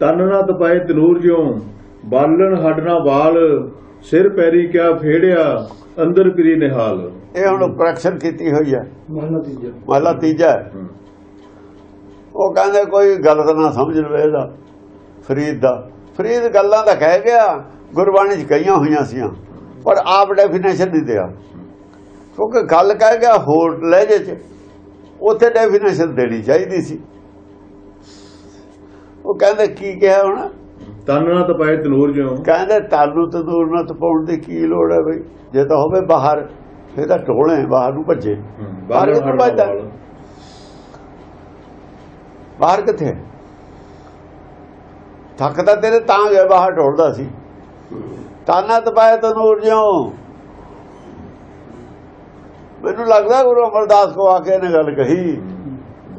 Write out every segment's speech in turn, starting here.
ਤਨ ਨਾ ਤਪਾਏ ਤਨੂਰ ਜਿਉ ਬਾਲਣ ਹੱਡਣਾ ਵਾਲ ਸਿਰ ਪੈਰੀ ਕਿਆ ਫੇੜਿਆ ਅੰਦਰ ਪਰੀ ਨਿਹਾਲ। ਇਹ ਹੁਣ ਕਰੈਕਸ਼ਨ ਕੀਤੀ ਹੋਈ ਹੈ। ਮਹਲਾ ਤੀਜਾ। ਮਹਲਾ ਉਹ ਕਹਿੰਦੇ ਕੋਈ ਗਲਤ ਨਾ ਸਮਝ ਲਵੇ ਇਹਦਾ ਫਰੀਦ ਦਾ। ਫਰੀਦ ਗੱਲਾਂ ਤਾਂ ਕਹਿ ਗਿਆ ਗੁਰਬਾਣੀ 'ਚ ਕਈਆਂ ਹੋਈਆਂ ਸੀਆਂ ਪਰ ਆਪ ਡੈਫੀਨੇਸ਼ਨ ਨਹੀਂ ਦਿਆ। ਕਿਉਂਕਿ ਗੱਲ ਕਹਿ ਗਿਆ ਹੋਰ ਲਹਿਜੇ 'ਚ ਉੱਥੇ ਡੈਫੀਨੇਸ਼ਨ ਦੇਣੀ ਚਾਹੀਦੀ ਸੀ। ਉਹ ਕਹਿੰਦੇ ਕੀ ਕਿਹਾ ਹੁਣ? ਤਨ ਨਾ ਤਪਾਏ ਤਨੂਰ ਜਿਉ। ਕਹਿੰਦੇ ਤਾਲੂ ਤੰਦੂਰ ਨਾਲ ਤਪਾਉਣ ਦੀ ਕੀ ਲੋੜ ਹੈ ਬਈ? ਜੇ ਤਾਂ ਹੋਵੇ ਬਾਹਰ ਫਿਰ ਤਾਂ ਢੋਲੇ ਬਾਹਰ ਨੂੰ ਭੱਜੇ। ਬਾਹਰ ਕਿੱਥੋਂ ਭੱਜਦਾ? ਬਾਹਰ ਕਿੱਥੇ? ਥੱਕ ਤਾਂ ਤੇਰੇ ਤਾਂ ਗਿਆ ਬਾਹਰ ਢੋਲਦਾ ਸੀ। ਤਾਨਾ ਤਪਾਏ ਤਨੂਰ ਜਿਉ। ਮੈਨੂੰ ਲੱਗਦਾ ਗੁਰੂ ਅਮਰਦਾਸ ਕੋ ਆ ਕੇ ਇਹਨੇ ਗੱਲ ਕਹੀ।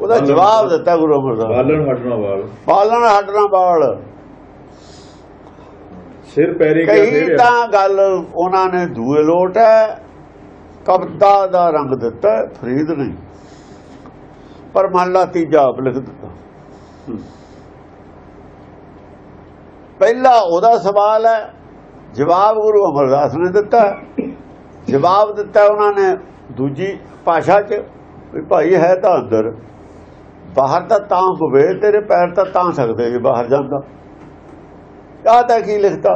ਉਹਦਾ ਜਵਾਬ ਦਿੱਤਾ ਗੁਰੂ ਅਮਰਦਾਸ ਬਾਲਣ ਹੱਡਣਾ ਵਾਲ ਪਾਲਣ ਹਟਣਾ ਬਾਲ। ਸਿਰ ਪੈਰੀ ਫੇੜਿਆ ਤਾਂ ਗੱਲ ਉਹਨਾਂ ਨੇ ਦੂਏ ਲੋਟ ਹੈ ਕਵਿਤਾ ਦਾ ਰੰਗ ਦਿੱਤਾ ਫਰੀਦ ਨਹੀਂ ਪਰ ਮਹਲਾ ਤੀਜਾ ਆਪ ਲਿਖ ਦਿੱਤਾ। ਪਹਿਲਾ ਉਹਦਾ ਸਵਾਲ ਹੈ ਜਵਾਬ ਗੁਰੂ ਅਮਰਦਾਸ ਨੇ ਦਿੱਤਾ। ਜਵਾਬ ਦਿੱਤਾ ਉਹਨਾਂ ਨੇ ਦੂਜੀ ਭਾਸ਼ਾ 'ਚ ਵੀ ਭਾਈ ਹੈ ਤਾਂ ਅੰਦਰ। ਬਾਹਰ ਤਾਂ ਤਾਂ ਹੋਵੇ ਤੇਰੇ ਪੈਰ ਤਾਂ ਤਾਂ ਸਕਦੇ ਜੇ ਬਾਹਰ ਜਾਂਦਾ ਆਹ ਤਾਂ ਕੀ ਲਿਖਤਾ?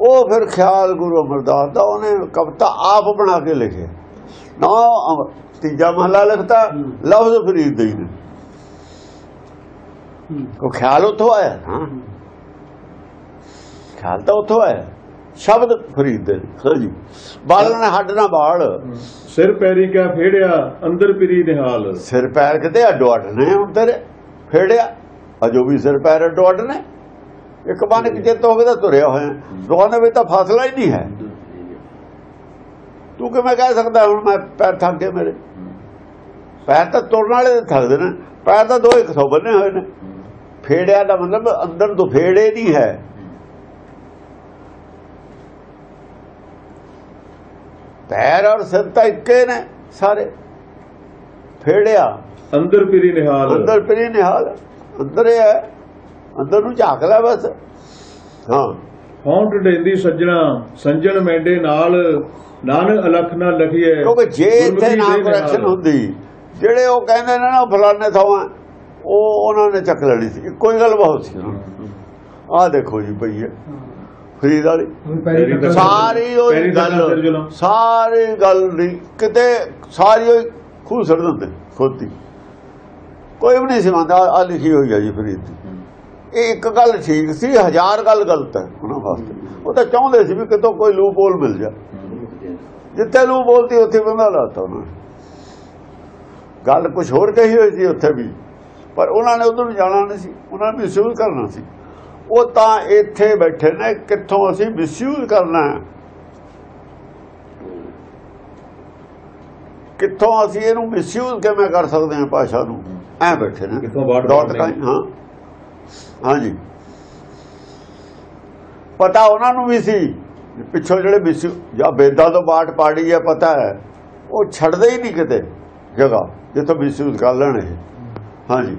ਉਹ ਫਿਰ ਖਿਆਲ ਗੁਰੂ ਅਮਰਦਾਸ ਦਾ ਉਹਨੇ ਕਵਿਤਾ ਆਪ ਬਣਾ ਕੇ ਲਿਖਿਆ ਨਾ ਤੀਜਾ ਮਹਲਾ ਲਿਖਤਾ ਲਫ਼ਜ਼ ਫਰੀਦ ਦੇ ਨੇ। ਉਹ ਖਿਆਲ ਉੱਥੋਂ ਆਇਆ? ਹਾਂ। ਖਿਆਲ ਤਾਂ ਉੱਥੋਂ ਆਇਆ। ਸ਼ਬਦ ਫਰੀਦ ਦੇ ਨੇ। ਹਾਂਜੀ ਬਾਲਣ ਹੱਡ ਨਾ ਬਾਲ। ਸਿਰ ਪੈਰੀ ਕਿਆ ਫੇੜਿਆ ਅੰਦਰ ਪਰੀ ਨਿਹਾਲ। ਸਿਰ ਪੈਰ ਕਿਤੇ ਅੱਡੋ ਅੱਡ ਨੇ ਤੇਰੇ ਫੇੜਿਆ ਅਜੋ ਵੀ ਸਿਰ ਪੈਰ ਅੱਡੋ ਅੱਡ ਨੇ। ਇੱਕ ਬੰਨ ਕਿ ਚਿੱਤ ਹੋਵੇ ਤਾਂ ਤੁਰਿਆ ਹੋਇਆ। ਦੋਹਾਂ ਦੇ ਵਿੱਚ ਤਾਂ ਫਾਸਲਾ ਹੀ ਨਹੀਂ ਹੈ। ਤੂੰ ਕਿਵੇਂ ਕਹਿ ਸਕਦਾ ਹੁਣ ਮੈਂ ਪੈਰ ਥੱਕ ਗਏ ਮੇਰੇ? ਪੈਰ ਤਾਂ ਤੁਰਨ ਵਾਲੇ ਥੱਕਦੇ ਨੇ। ਪੈਰ ਤਾਂ ਦੋ ਇੱਕ ਸੌ ਬੰਨੇ ਹੋਏ ਨੇ। ਫੇੜਿਆ ਦਾ ਮਤਲਬ ਅੰਦਰ ਤੋਂ ਫੇੜੇ ਨਹੀਂ ਹੈ। ਪੈਰ ਔਰ ਸਿਰ ਤਾਂ ਇੱਕੇ ਨੇ ਸਾਰੇ। ਫੇੜਿਆ। ਅੰਦਰ ਪਰੀ ਨਿਹਾਲ। ਅੰਦਰ ਪਰੀ ਨਿਹਾਲ। ਅੰਦਰ ਹੀ। ਅੰਦਰ ਨੂੰ ਝਾਕ ਲੈ ਬਸ। ਹਾਂ। ਫੌਂਟ ਡੈਂਦੀ ਸੱਜਣਾ ਸੰਜਣ ਮੈਂਡੇ ਨਾਲ ਨਾਨਕ ਅਲਖ ਨਾ ਲਖੀਏ ਕਿਉਂਕਿ ਜੇ ਇੱਥੇ ਨਾ ਕਰੈਕਸ਼ਨ। ਹੁੰਦੀ ਜਿਹੜੇ ਉਹ ਕਹਿੰਦੇ ਨੇ ਨਾ ਫਲਾਣੇ ਥਾਵਾਂ ਉਹ ਉਹਨਾਂ ਨੇ ਚੱਕ ਲੈਣੀ ਸੀ। ਕੋਈ ਗੱਲ ਬਹੁਤ ਸੀ। ਆਹ ਦੇਖੋ ਜੀ ਪਈ ਫਰੀਦ ਵਾਲੀ ਸਾਰੀ ਉਹ ਗੱਲ। ਸਾਰੀ ਗੱਲ ਨਹੀਂ ਕਿਤੇ ਸਾਰੀ ਉਹ ਖੂਹ ਸੜ ਦਿੰਦੇ ਖੋਤੀ। ਕੋਈ ਵੀ ਨਹੀਂ ਸੀ ਮੰਨਦਾ ਆ ਲਿਖੀ ਹੋਈ ਹੈ ਜੀ ਫਰੀਦ ਦੀ। ਇਹ ਇੱਕ ਗੱਲ ਠੀਕ ਸੀ ਹਜ਼ਾਰ ਗੱਲ ਗਲਤ ਹੈ ਉਹਨਾਂ ਵਾਸਤੇ। ਉਹ ਤਾਂ ਚਾਹੁੰਦੇ ਸੀ ਵੀ ਕਿਤੋਂ ਕੋਈ ਲੂਪ ਹੋਲ ਮਿਲ ਜਾ। ਜਿੱਥੇ ਲੂਪ ਬੋਲਤੀ ਉੱਥੇ ਬੰਦਾ ਲਾਤਾ ਉਹਨਾਂ ਨੇ। ਗੱਲ ਕੁਝ ਹੋਰ ਕਹੀ ਹੋਈ ਸੀ ਉੱਥੇ ਵੀ। ਪਰ ਉਹਨਾਂ ਨੇ ਉਧਰ ਜਾਣਾ ਨਹੀਂ ਸੀ ਉਹਨਾਂ ਨੇ ਮਿਸਯੂਜ਼ ਕਰਨਾ ਸੀ। ਉਹ ਤਾਂ ਇੱਥੇ ਬੈਠੇ ਨੇ ਕਿੱਥੋਂ ਅਸੀਂ ਮਿਸਯੂਜ਼ ਕਰਨਾ ਕਿੱਥੋਂ ਅਸੀਂ ਇਹਨੂੰ ਮਿਸਯੂਜ਼ ਕਿਵੇਂ ਕਰ ਸਕਦੇ ਹਾਂ ਭਾਸ਼ਾ ਨੂੰ? ਐ ਬੈਠੇ ਨੇ। ਕਿੱਥੋਂ ਕਾਇਮ, ਹਾਂ। ਹਾਂਜੀ। ਪਤਾ ਉਹਨਾਂ ਨੂੰ ਵੀ ਸੀ ਪਿੱਛੋਂ ਜਿਹੜੇ ਮਿਸ ਜਾਂ ਵੇਦਾਂ ਤੋਂ ਬਾਟ ਪਾੜੀ ਹੈ ਪਤਾ ਹੈ। ਉਹ ਛੱਡਦੇ ਹੀ ਨਹੀਂ ਕਿਤੇ ਜਗ੍ਹਾ ਜਿੱਥੋਂ ਮਿਸਯੂਜ਼ ਕਰ ਲੈਣ ਇਹ। ਹਾਂਜੀ।